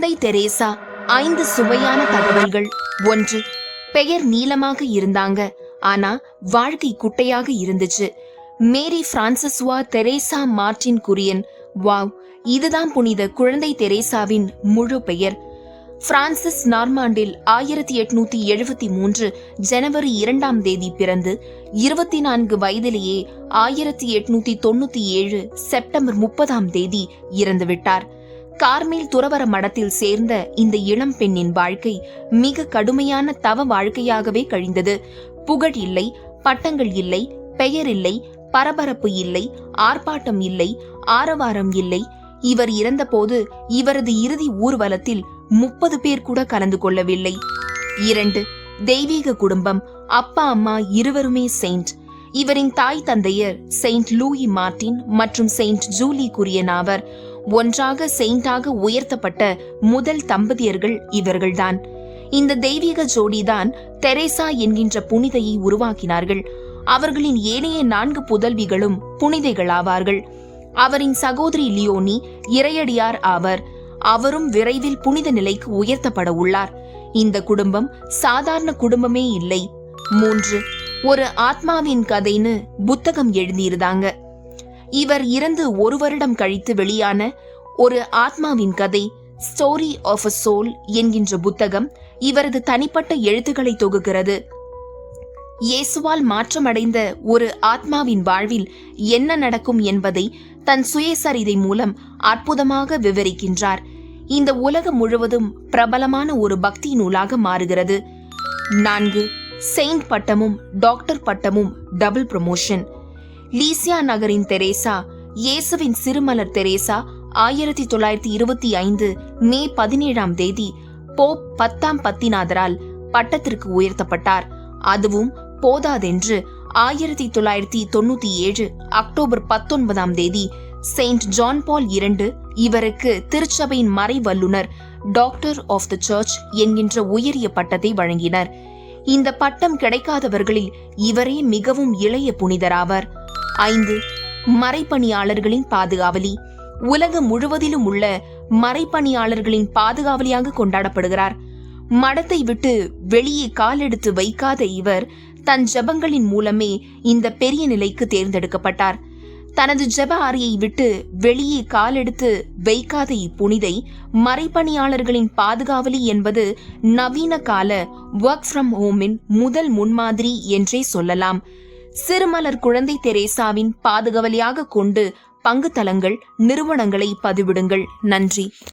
தந்தை தெரேசா ஐந்து சுவையான தகவல்கள். ஒன்று பெயர் நீளமாக இருந்தாங்க. ஆனா வாழ்க்கை குட்டையாக இருந்துச்சு. Marie Francoise Therese Martin Guerin. Wow இதுதான் புனித குழந்தை தெரேசாவின் முழு பெயர். பிரான்சிஸ் நார்மாண்டில் ஆயிரத்தி எட்நூத்தி எழுபத்தி மூன்று ஜனவரி இரண்டாம் தேதி பிறந்து இருபத்தி நான்கு வயதிலேயே ஆயிரத்தி எட்நூத்தி தொண்ணூத்தி ஏழு செப்டம்பர் முப்பதாம் தேதி இறந்துவிட்டார். கார்மேல் துறவர மடத்தில் சேர்ந்த இந்த இளம் பெண்ணின் வாழ்க்கை மிக கடுமையான தவ வாழ்க்கையாகவே கழிந்தது. புகழ் இல்லை பட்டங்கள் இல்லை பெயர் இல்லை பரபரப்பு இல்லை ஆர்ப்பாட்டம் இல்லை ஆரவாரம் இல்லை. இவர் இறந்தபோது இவரது இறுதி ஊர்வலத்தில் முப்பது பேர் கூட கலந்து கொள்ளவில்லை. இரண்டு தெய்வீக குடும்பம் அப்பா அம்மா இருவருமே செயின்ட். இவரின் தாய் தந்தையர் செயின்ட் லூயி மார்டின் மற்றும் செயின்ட் ஜூலி குரியன் ஆவர். ஒன்றாக செயின்டாக உயர்த்தப்பட்ட முதல் தம்பதியர்கள் இவர்கள்தான். இந்த தெய்வீக ஜோடிதான் தெரேசா என்கின்ற புனிதையை உருவாக்கினார்கள். அவர்களின் ஏனைய நான்கு புதல்விகளும் புனிதைகளாவார்கள். அவரின் சகோதரி லியோனி இறையடியார் ஆவர் அவரும் விரைவில் புனித நிலைக்கு உயர்த்தப்பட உள்ளார். இந்த குடும்பம் சாதாரண குடும்பமே இல்லை. மூன்று ஒரு ஆத்மாவின் கதைன்னு புத்தகம் எழுதியிருந்தாங்க. இவர் இறந்து ஒரு வருடம் கழித்து வெளியான ஒரு ஆத்மாவின் கதை ஸ்டோரி ஆஃப் அ சோல் என்கின்ற புத்தகம் இவரது தனிப்பட்ட எழுத்துக்களை தொகுக்கிறது. இயேசுவால் மாற்றமடைந்த ஒரு ஆத்மாவின் வாழ்வில் என்ன நடக்கும் என்பதை தன் சுயசரிதை மூலம் அற்புதமாக விவரிக்கின்றார். இந்த உலகம் முழுவதும் பிரபலமான ஒரு பக்தி நூலாக மாறுகிறது. நான்கு செயின்ட் பட்டமும் டாக்டர் பட்டமும் டபுள் ப்ரமோஷன். லீசியா நகரின் தெரேசா இயேசுவின் சிறுமலர் தெரேசா ஆயிரத்தி தொள்ளாயிரத்தி இருபத்தி ஐந்து மே பதினேழாம் தேதி போப் பத்தாம் பத்திநாதரால் பட்டத்திற்கு உயர்த்தப்பட்டார். அதுவும் போதாதென்று ஆயிரத்தி தொள்ளாயிரத்தி தொண்ணூத்தி ஏழு அக்டோபர் பத்தொன்பதாம் தேதி செயின்ட் ஜான் பால் இரண்டு இவருக்கு திருச்சபையின் மறை வல்லுநர் டாக்டர் ஆஃப் த சர்ச் என்கின்ற உயரிய பட்டத்தை வழங்கினர். இந்த பட்டம் கிடைக்காதவர்களில் இவரே மிகவும் இளைய புனிதராவர். ஐந்து. மறைப்பணியாளர்களின் பாதுகாவலி. உலகம் முழுவதிலும் உள்ள மறைப்பணியாளர்களின் பாதுகாவலியாக கொண்டாடப்படுகிறார். மடத்தை விட்டு வெளியே காலெடுத்து வைக்காத இவர் தன் ஜெபங்களின் மூலமே இந்த பெரிய நிலைக்கு தேர்ந்தெடுக்கப்பட்டார். தனது ஜெப அறையை விட்டு வெளியே காலெடுத்து வைக்காத இப்புனிதை மறைப்பணியாளர்களின் பாதுகாவலி என்பது நவீன கால ஒர்க் ஃப்ரம் ஹோமின் முதல் முன்மாதிரி என்றே சொல்லலாம். சிறுமலர் குழந்தை தெரேசாவின் பாதுகவலியாக கொண்டு பங்கு தளங்கள் நிறுவனங்களை பதிவிடுங்கள். நன்றி.